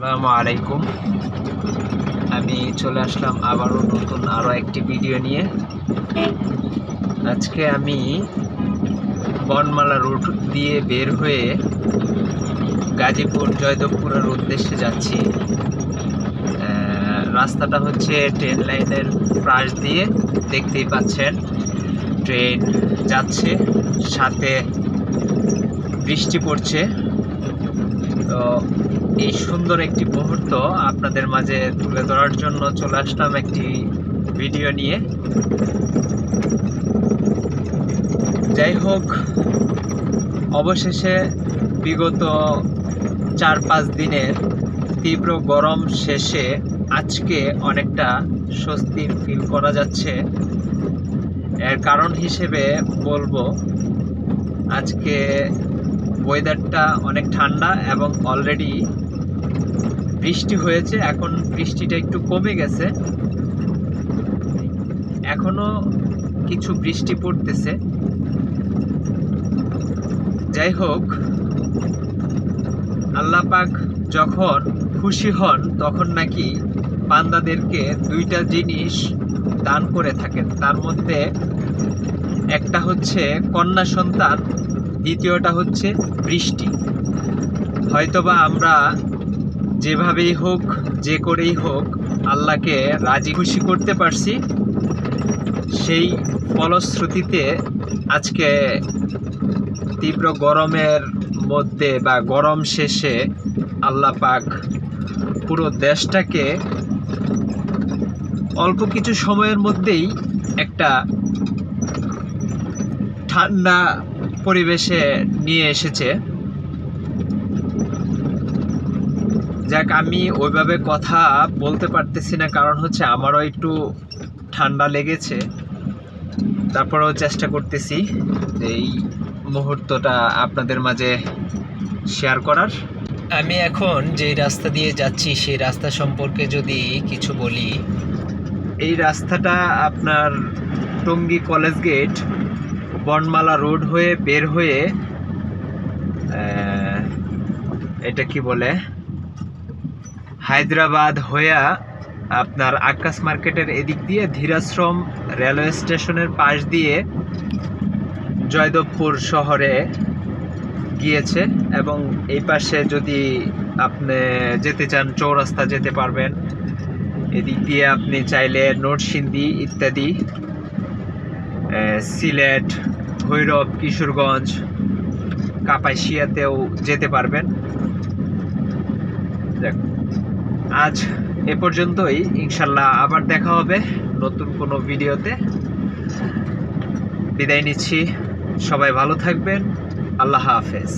আসসালামু আলাইকুম আমি চলে আসলাম আবারও নতুন আরও একটি ভিডিও নিয়ে। আজকে আমি বনমালা রুট দিয়ে বের হয়ে গাজীপুর জয়দেবপুরের উদ্দেশ্যে যাচ্ছি। রাস্তাটা হচ্ছে ট্রেন লাইনের পাশ দিয়ে দেখতেই পাচ্ছেন ট্রেন যাচ্ছে, সাথে বৃষ্টি পড়ছে। তো এই সুন্দর একটি মুহূর্ত আপনাদের মাঝে তুলে ধরার জন্য চলে আসলাম একটি ভিডিও নিয়ে। যাই হোক, অবশেষে বিগত চার পাঁচ দিনের তীব্র গরম শেষে আজকে অনেকটা স্বস্তির ফিল করা যাচ্ছে। এর কারণ হিসেবে বলব, আজকে ওয়েদারটা অনেক ঠান্ডা এবং অলরেডি বৃষ্টি হয়েছে। এখন বৃষ্টিটা একটু কমে গেছে। এখনও কিছু বৃষ্টি পড়তেছে। যাই হোক, আল্লাহ পাক যখন খুশি হন, তখন নাকি পান্দাদেরকে দুইটা জিনিস দান করে থাকেন। তার মধ্যে একটা হচ্ছে কন্যা সন্তান দ্বিতীয়টা হচ্ছে বৃষ্টি। হয়তোবা আমরা যেভাবেই হোক, যে করেই হোক, আল্লাহকে রাজি খুশি করতে পারছি, সেই ফলশ্রুতিতে আজকে তীব্র গরমের মধ্যে বা গরম শেষে আল্লাহ পাক পুরো দেশটাকে অল্প কিছু সময়ের মধ্যেই একটা ঠান্ডা পরিবেশে নিয়ে এসেছে। যাক, আমি ওইভাবে কথা বলতে পারতেছি না, কারণ হচ্ছে আমারও একটু ঠান্ডা লেগেছে। তারপরেও চেষ্টা করতেছি এই মুহূর্তটা আপনাদের মাঝে শেয়ার করার। আমি এখন যে রাস্তা দিয়ে যাচ্ছি, সেই রাস্তা সম্পর্কে যদি কিছু বলি। এই রাস্তাটা আপনার Tongi college gate Bonmala road হয়ে বের হয়ে এটা কি বলে? হায়দ্রাবাদ হইয়া আপনার আকাশ মার্কেটের এদিক দিয়ে ধীরাশ্রম রেলওয়ে স্টেশনের পাশ দিয়ে জয়দেবপুর শহরে গিয়েছে এবং এই পাশে যদি আপনি যেতে চান, চৌরাস্তা যেতে পারবেন। এদিক দিয়ে আপনি চাইলে নরসিংদী ইত্যাদি সিলেট ভৈরব কিশোরগঞ্জ কাপাইশিয়াতেও যেতে পারবেন। দেখ, আজ এ পর্যন্তই। ইনশাল্লাহ আবার দেখা হবে নতুন কোনো ভিডিওতে। বিদায় নিচ্ছি। সবাই ভালো থাকবেন। আল্লাহ হাফেজ।